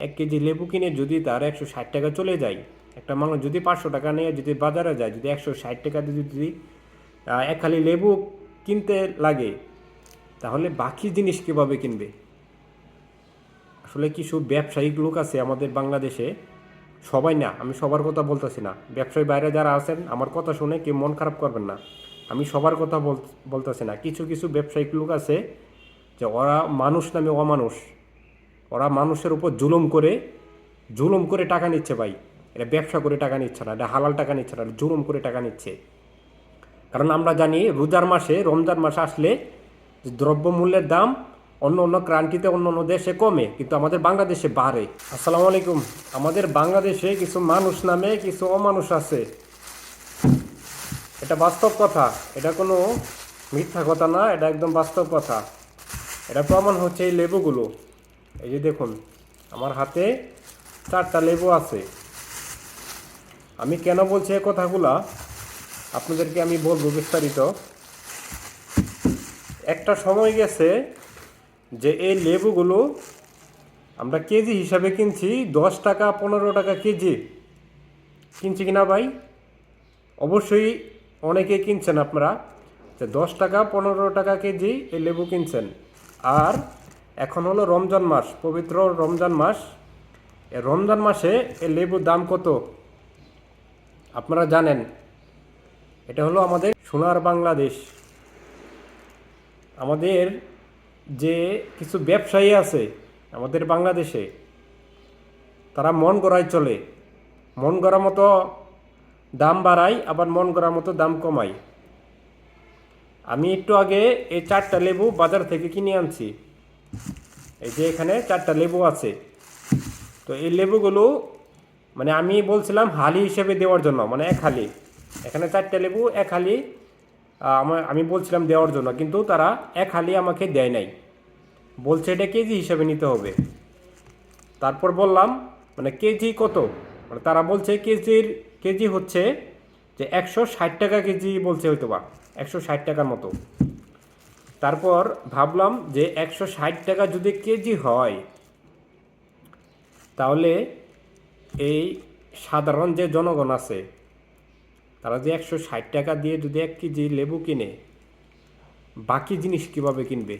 এক কেজি লেবু কিনে যদি তার একশো ষাট টাকা চলে যায়, একটা মানুষ যদি পাঁচশো টাকা নিয়ে যদি বাজারে যায়, যদি একশো ষাট টাকা দিয়ে যদি এক খালি লেবু কিনতে লাগে, তাহলে বাকি জিনিস কীভাবে কিনবে? আসলে কিছু ব্যবসায়িক লোক আছে আমাদের বাংলাদেশে, সবাই না, আমি সবার কথা বলতেছি না। ব্যবসায়ী বাইরে যারা আছেন, আমার কথা শুনে কেউ মন খারাপ করবেন না। আমি সবার কথা বল- বলতেছি না। কিছু কিছু ব্যবসায়িক লোক আছে যে ওরা মানুষ নামে অমানুষ। ওরা মানুষের উপর জুলুম করে জুলুম করে টাকা নিচ্ছে ভাই। এটা ব্যবসা করে টাকা নিচ্ছে না, এটা হালাল টাকা নিচ্ছে না জুলুম করে টাকা নিচ্ছে। কারণ আমরা জানি রোজার মাসে, রমজান মাস আসলে দ্রব্যমূল্যের দাম অন্য অন্য ক্রান্তিতে অন্য অন্য দেশে কমে, কিন্তু আমাদের বাংলাদেশে বাড়ে। আসসালামু আলাইকুম। আমাদের বাংলাদেশে কিছু মানুষ নামে কিছু অমানুষ আছে। এটা বাস্তব কথা। এটা কোনো মিথ্যা কথা না, এটা একদম বাস্তব কথা। এটা প্রমাণ হচ্ছে এই লেবুগুলো। এই যে দেখুন, আমার হাতে চারটা লেবু আছে। আমি কেন বলছি এই কথাগুলা? আপনাদেরকে আমি বলব বিস্তারিত। একটা সময় গেছে যে এই লেবুগুলো আমরা কেজি হিসাবে কিনছি, দশ টাকা, পনেরো টাকা কেজি। কিনছি কিনা ভাই? অবশ্যই অনেকে কিনছেন আপনারা, যে দশ টাকা, পনেরো টাকা কেজি এই লেবু কিনছেন। আর এখন হলো রমজান মাস, পবিত্র রমজান মাস। রমজান মাসে এই লেবুর দাম কত? আপনারা জানেন। এটা হলো আমাদের সোনার বাংলাদেশ। আমাদের যে কিছু ব্যবসায়ী আছে আমাদের বাংলাদেশে, তারা মন গড়ায় চলে। মন গড়া মতো দাম বাড়ায়, আবার মন গড়ার মতো দাম কমায়। আমি একটু আগে এই চারটা লেবু বাজার থেকে কিনে আনছি। এই যে এখানে চারটা লেবু আছে। তো এই লেবুগুলো মানে আমি বলছিলাম হালি হিসেবে দেওয়ার জন্য মানে এক হালি। এখানে চারটে লেবু, এক হালি আমার, আমি বলছিলাম দেওয়ার জন্য, কিন্তু তারা এক হালি আমাকে দেয় নাই। বলছে এটা কেজি হিসেবে নিতে হবে। তারপর বললাম মানে কেজি কত? মানে তারা বলছে কেজির, কেজি হচ্ছে যে একশো ষাট টাকা কেজি বলছে হয়তো বা একশো ষাট টাকার মতো। তারপর ভাবলাম যে একশো ষাট টাকা যদি কেজি হয়, তাহলে এই সাধারণ যে জনগণ আছে, তারা যে একশো ষাট টাকা দিয়ে যদি এক কেজি লেবু কিনে, বাকি জিনিস কীভাবে কিনবে?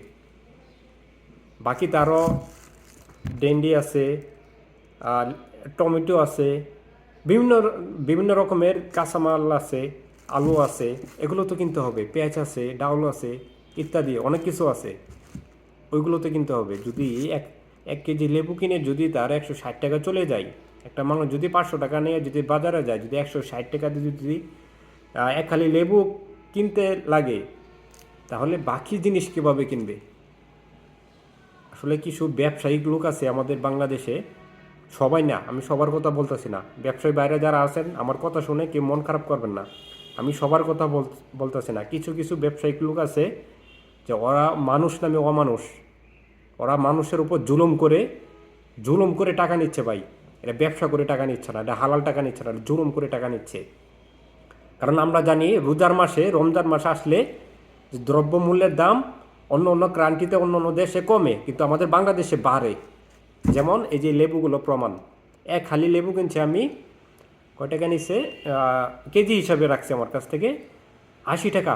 বাকি তারও ডেন্ডি আছে আর টমেটো আছে, বিভিন্ন বিভিন্ন রকমের কাঁচামাল আছে, আলু আছে, এগুলো তো কিনতে হবে। পেঁয়াজ আছে, ডাউল আছে ইত্যাদি, অনেক কিছু আছে। ওইগুলোতে কিনতে হবে। যদি এক এক কেজি লেবু কিনে যদি তার একশো ষাট টাকা চলে যায়, একটা মানুষ যদি পাঁচশো টাকা নিয়ে যদি বাজারে যায়, যদি একশো ষাট টাকা যদি এক খালি লেবু কিনতে লাগে, তাহলে বাকি জিনিস কীভাবে কিনবে? আসলে কিছু ব্যবসায়িক লোক আছে আমাদের বাংলাদেশে, সবাই না, আমি সবার কথা বলতেছি না। ব্যবসায়ী বাইরে যারা আছেন, আমার কথা শুনে কেউ মন খারাপ করবেন না। আমি সবার কথা বল- বলতেছি না। কিছু কিছু ব্যবসায়িক লোক আছে যে ওরা মানুষ নামে অমানুষ। ওরা মানুষের উপর জুলুম করে জুলুম করে টাকা নিচ্ছে ভাই। এটা ব্যবসা করে টাকা নিচ্ছে না, এটা হালাল টাকা নিচ্ছে না জুলুম করে টাকা নিচ্ছে। কারণ আমরা জানি রোজার মাসে, রমজান মাসে আসলে দ্রব্যমূল্যের দাম অন্য অন্য ক্রান্তিতে, অন্য অন্য দেশে কমে, কিন্তু আমাদের বাংলাদেশে বাড়ে। যেমন এই যে লেবুগুলো প্রমাণ। এক খালি লেবু কিনছি আমি, কয় টাকা নিচ্ছে কেজি হিসাবে রাখছে আমার কাছ থেকে। আশি টাকা।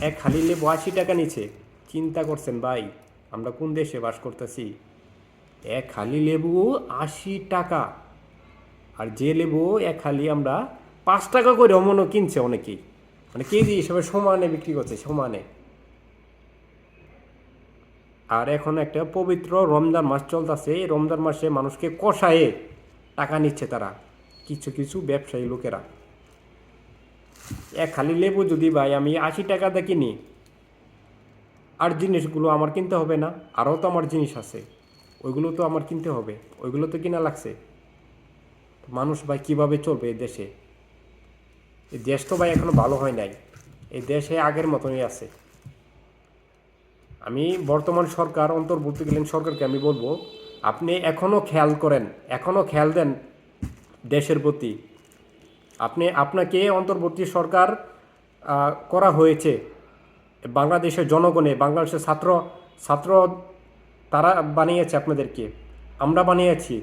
এক খালি লেবু আশি টাকা নিচ্ছে চিন্তা করছেন, ভাই, আমরা কোন দেশে বাস করতেছি? এক খালি লেবু আশি টাকা। আর যে লেবু এক খালি আমরা পাঁচ টাকা করে অমনও কিনছে অনেকেই। মানে কেজি হিসেবে সমানে বিক্রি করছে, সমানে। আর এখন একটা পবিত্র রমজান মাস চলতেছে। এই রমজান মাসে মানুষকে কষায়ে টাকা নিচ্ছে তারা, কিছু কিছু ব্যবসায়ী লোকেরা। এক খালি লেবু যদি ভাই, আমি আশি টাকা টাকাতে কিনি, আর জিনিসগুলো আমার কিনতে হবে না, আরও তো আমার জিনিস আছে, ওইগুলো তো আমার কিনতে হবে, ওইগুলো তো কিনা লাগছে। মানুষ ভাই কীভাবে চলবে এই দেশে? এই দেশ তো ভাই এখনও ভালো হয় নাই, এই দেশে আগের মতনই আছে। আমি বর্তমান সরকার, অন্তর্বর্তীকালীন সরকারকে আমি বলব, আপনি এখনও খেয়াল করেন এখনও খেয়াল দেন দেশের প্রতি আপনাকে অন্তর্বর্তী সরকার করা হয়েছে। বাংলাদেশের জনগণে, বাংলাদেশের ছাত্র ছাত্র তারা বানিয়েছে আপনাদেরকে। আমরা বানিয়েছি।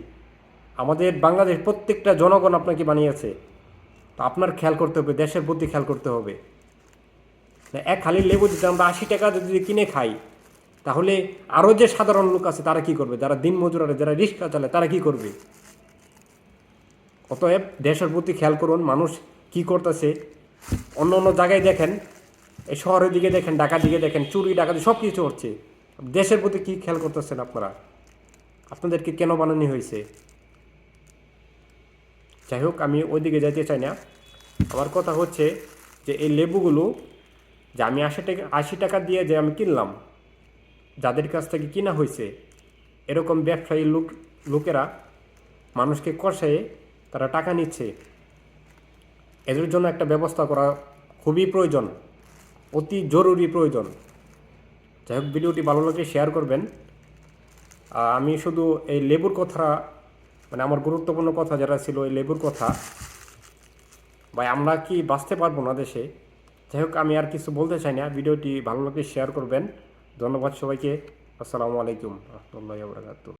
আমাদের বাংলাদেশ প্রত্যেকটা জনগণ আপনাকে বানিয়েছে। তো আপনার খেয়াল করতে হবে, দেশের প্রতি খেয়াল করতে হবে। এক খালি লেবু যদি আমরা আশি টাকা যদি কিনে খাই, তাহলে আরও যে সাধারণ লোক আছে তারা কি করবে? যারা দিন মজুরারে যারা রিক্সা চালায়, তারা কি করবে? অতএব দেশের প্রতি খেয়াল করুন, মানুষ কি করতেছে, অন্য অন্য জায়গায় দেখেন, এই শহরের দিকে দেখেন, ঢাকার দিকে দেখেন, চুরি, ডাকাতি সব কিছু হচ্ছে। দেশের প্রতি কি খেয়াল করতেছেন আপনারা? আপনাদেরকে কেন বানানো হয়েছে? যাই হোক, আমি ওইদিকে যেতে চাই না। আমার কথা হচ্ছে যে, এই লেবুগুলো যে আমি আশি টাকা আশি টাকা দিয়ে যে আমি কিনলাম, যাদের কাছ থেকে কিনা হয়েছে, এরকম ব্যবসায়ী লোক, লোকেরা মানুষকে কষায়ে তারা টাকা নিচ্ছে। এদের জন্য একটা ব্যবস্থা করা খুবই প্রয়োজন, অতি জরুরি প্রয়োজন। যাই হোক, ভিডিওটি ভালো লাগলে শেয়ার করবেন। আমি শুধু এই লেবুর কথা মানে আমার গুরুত্বপূর্ণ কথা যারা ছিল এই লেবুর কথা, ভাই আমরা কি বাঁচতে পারব না দেশে? যাই হোক, আমি আর কিছু বলতে চাই না। ভিডিওটি ভালো লাগলে শেয়ার করবেন। ধন্যবাদ সবাইকে। আসসালামু আলাইকুম। রহমতুল্লাহ